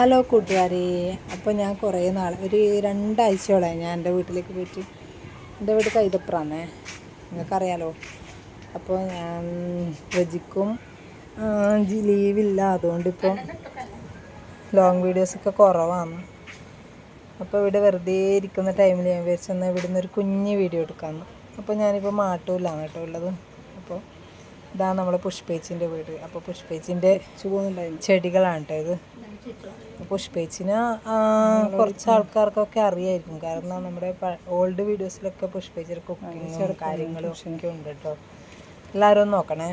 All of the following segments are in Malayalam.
ഹലോ കൂട്ടുകാരെ. അപ്പോൾ ഞാൻ കുറേ നാൾ ഒരു രണ്ടാഴ്ചയോളായി ഞാൻ എന്റെ വീട്ടിലേക്ക് പോയിട്ട്. എന്റെ വീട് കൈതപ്പുറാന്നേ നിങ്ങൾക്കറിയാലോ. അപ്പോൾ ഞാൻ രജിക്കും ലീവില്ല അതുകൊണ്ടിപ്പം ലോങ് വീഡിയോസൊക്കെ കുറവാണ്. അപ്പോൾ ഇവിടെ വെറുതെ ഇരിക്കുന്ന ടൈമിൽ ഞാൻ വിചാരിച്ചെന്ന് ഇവിടെ നിന്ന് ഒരു കുഞ്ഞ് വീഡിയോ എടുക്കാമെന്ന് അപ്പോൾ ഞാനിപ്പോൾ മാട്ടൂലാണ് കേട്ടോ ഉള്ളത്. അപ്പോൾ ഇതാണ് നമ്മുടെ പുഷ്പേച്ചിന്റെ വീട്. അപ്പോൾ പുഷ്പേച്ചിന്റെ ചെടികളാണ് കേട്ടോ ഇത്. പുഷ്പേച്ചിനെ കുറച്ച് ആൾക്കാർക്കൊക്കെ അറിയായിരിക്കും. കാരണം നമ്മുടെ ഓൾഡ് വീഡിയോസിലൊക്കെ പുഷ്പേച്ചിയുടെ കുക്കിങ്ങും കാര്യങ്ങളും ഒക്കെ ഉണ്ട് കേട്ടോ എല്ലാവരും നോക്കണേ.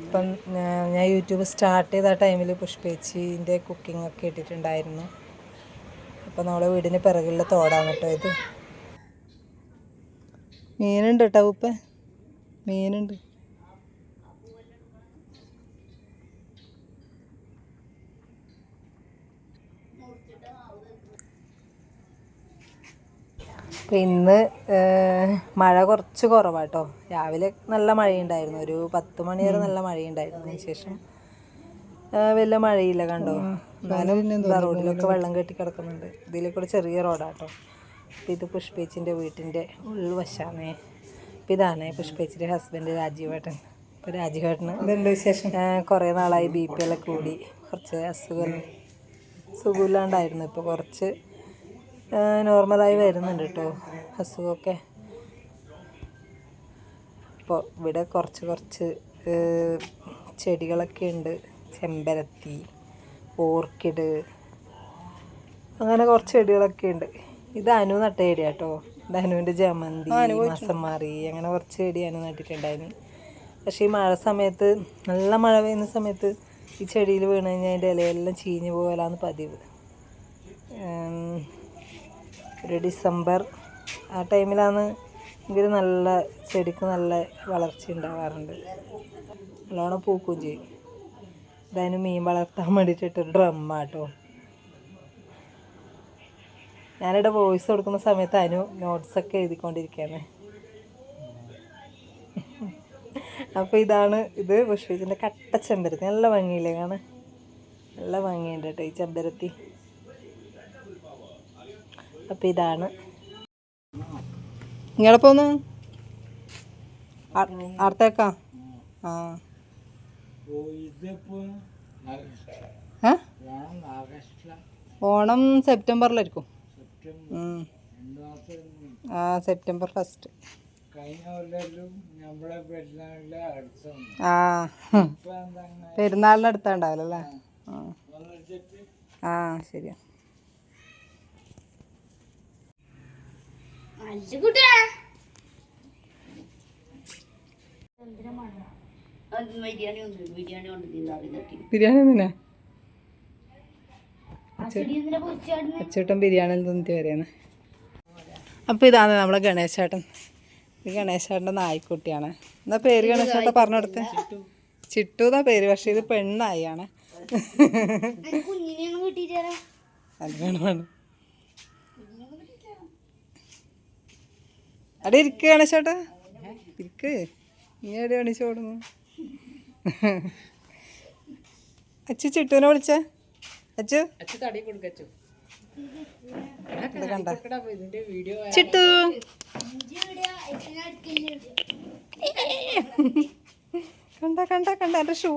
ഇപ്പം ഞാൻ യൂട്യൂബ് സ്റ്റാർട്ട് ചെയ്ത ടൈമിൽ പുഷ്പേച്ചിന്റെ കുക്കിംഗ് ഒക്കെ ഇട്ടിട്ടുണ്ടായിരുന്നു. അപ്പോൾ നമ്മളെ വീടിന് പിറകിലുള്ള തോടാണ് കേട്ടോ ഇത്. മീനുണ്ട് കേട്ടോ ഉപ്പ. മീനുണ്ട്. അപ്പം ഇന്ന് മഴ കുറച്ച് കുറവാട്ടോ. രാവിലെ നല്ല മഴയുണ്ടായിരുന്നു. ഒരു പത്ത് മണി വരെ നല്ല മഴയുണ്ടായിരുന്നു. ശേഷം വല്ല വലിയ മഴയില്ല കണ്ടോ? എന്നാലും റോഡിലൊക്കെ വെള്ളം കെട്ടി കിടക്കുന്നുണ്ട്. ഇതിലെ കൂടെ ചെറിയ റോഡാട്ടോ. അപ്പം ഇത് പുഷ്പേച്ചിന്റെ വീട്ടിന്റെ ഉൾവശാണേ. അപ്പം ഇതാണ് പുഷ്പേച്ചിന്റെ ഹസ്ബൻഡ് രാജീവേട്ടൻ. ഇപ്പോൾ രാജീവേട്ടന് ഇതുണ്ട് വിശേഷം? കുറേ നാളായി ബി പി എല്ലാം കൂടി. കുറച്ച് അസുഖം. സുഖമില്ലാണ്ടായിരുന്നു. ഇപ്പോൾ കുറച്ച് നോർമലായി വരുന്നുണ്ട് കേട്ടോ അസുഖമൊക്കെ. ഇപ്പോൾ ഇവിടെ കുറച്ച് കുറച്ച് ചെടികളൊക്കെ ഉണ്ട്. ചെമ്പരത്തി ഓർക്കിഡ് അങ്ങനെ കുറച്ച് ചെടികളൊക്കെ ഉണ്ട്. ഇത് അനു നട്ട ചെടി കേട്ടോ ഇത് അനുവിന്റെ ജമന്തി മാസംമാറി അങ്ങനെ കുറച്ച് ചെടി അനു നട്ടിട്ടുണ്ടായിരുന്നു പക്ഷേ ഈ മഴ സമയത്ത് നല്ല മഴ പെയ്യുന്ന സമയത്ത് ഈ ചെടിയിൽ വീണ് കഴിഞ്ഞാൽ അതിന്റെ ഇലയെല്ലാം ചീഞ്ഞു പോകലാണ് പതിവ്. ഒരു ഡിസംബർ ആ ടൈമിലാണ് എങ്കിൽ നല്ല ചെടിക്ക് നല്ല വളർച്ച ഉണ്ടാവാറുണ്ട്. നല്ലോണം പൂക്കുകയും ചെയ്യും. ഇതതിന് മീൻ വളർത്താൻ വേണ്ടിയിട്ടിട്ടൊരു ഡ്രമ്മാട്ടോ ഞാനിവിടെ വോയിസ് കൊടുക്കുന്ന സമയത്ത് അനു നോട്ട്സൊക്കെ എഴുതിക്കൊണ്ടിരിക്കുകയാണ്. അപ്പോൾ ഇതാണ് ഇത് പുഷ്പിച്ചിന്റെ കട്ട ചെമ്പരത്തി. നല്ല ഭംഗിയില്ലേ കാണാൻ? നല്ല ഭംഗിയുണ്ട് കേട്ടോ ഈ ചെമ്പരത്തി. അപ്പോൾ ഇതാണ്. നിങ്ങളെ പോന്ന്? അടുത്തേക്കാ ആ? ഓണം സെപ്റ്റംബറിലായിരിക്കും. ആ സെപ്റ്റംബർ ഫസ്റ്റ്. ആ പെരുന്നാളിന് അടുത്തുണ്ടാവില്ല അല്ലേ? ആ. ശരിയാ. ബിരിയാണി അച്ചേട്ടൻ ബിരിയാണി തിന്നിട്ട് വരെയാണ് അപ്പോൾ ഇതാണ് നമ്മളെ ഗണേശേട്ടൻ. ഈ ഗണേശേട്ടന്റെ നായ്ക്കുട്ടിയാണ്. എന്നാ പേര് ഗണേശേട്ട പറഞ്ഞു കൊടുത്തേ ചിട്ടു. എന്നാ പേര്? പക്ഷേ ഇത് പെണ്ണായിയാണ് കുഞ്ഞിനെയൊന്നും കിട്ടിയിട്ടാ അത് വേണം വേണം. അവിടെ ഇരിക്ക് ഗണേശേട്ടാ. ഇരിക്ക്. നീ എവിടെ ഗണേശ ഓടുന്നു? അച്ചു ചിട്ടുവിനെ വിളിച്ചേ. അച്ചു. ഇത് കണ്ട ചിട്ടു. കണ്ട കണ്ട കണ്ട എന്റെ ഷൂ.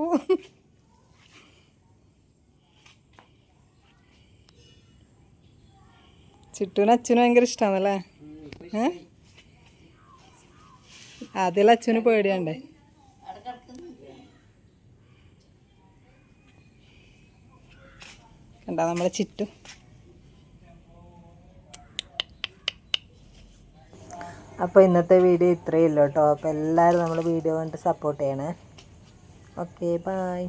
ചിട്ടുവിന് അച്ഛനും ഭയങ്കര ഇഷ്ടമാണല്ലേ ഏ? ആദ്യം അച്ഛന് പേടിയാണ്ടേ. കണ്ട നമ്മളെ ചിറ്റു അപ്പോൾ ഇന്നത്തെ വീഡിയോ ഇത്രയേ ഉള്ളൂ കേട്ടോ. അപ്പോൾ എല്ലാവരും നമ്മൾ വീഡിയോ കണ്ട് സപ്പോർട്ട് ചെയ്യണേ. Okay bye